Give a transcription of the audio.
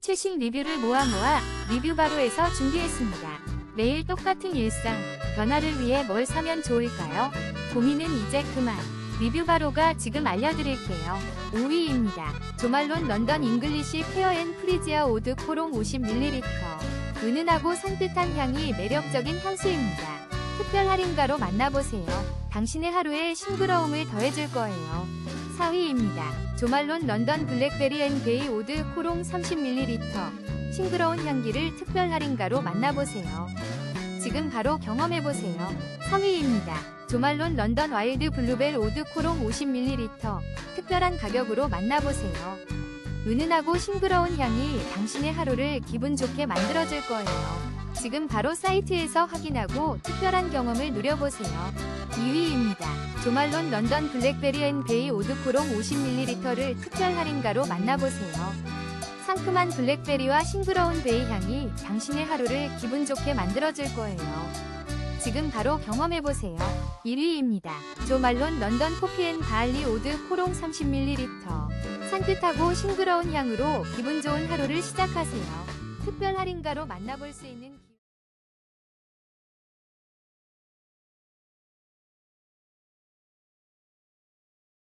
최신 리뷰를 모아 모아 리뷰 바로에서 준비했습니다. 매일 똑같은 일상, 변화를 위해 뭘 사면 좋을까요? 고민은 이제 그만. 리뷰 바로가 지금 알려드릴게요. 5위입니다. 조말론 런던 잉글리시 페어 앤 프리지아 오드 코롱 50ml. 은은하고 산뜻한 향이 매력적인 향수입니다. 특별 할인가로 만나보세요. 당신의 하루에 싱그러움을 더해줄 거예요. 4위입니다. 조말론 런던 블랙베리 앤 베이 오드 코롱 30ml. 싱그러운 향기를 특별 할인가로 만나보세요. 지금 바로 경험해보세요. 3위입니다. 조말론 런던 와일드 블루벨 오드 코롱 50ml. 특별한 가격으로 만나보세요. 은은하고 싱그러운 향이 당신의 하루를 기분 좋게 만들어줄 거예요. 지금 바로 사이트에서 확인하고 특별한 경험을 누려보세요. 2위입니다. 조말론 런던 블랙베리 앤 베이 오드코롱 50ml를 특별 할인가로 만나보세요. 상큼한 블랙베리와 싱그러운 베이 향이 당신의 하루를 기분 좋게 만들어줄 거예요. 지금 바로 경험해보세요. 1위입니다. 조말론 런던 코피 앤 바알리 오드 코롱 30ml. 산뜻하고 싱그러운 향으로 기분 좋은 하루를 시작하세요. 특별 할인가로 만나볼 수 있는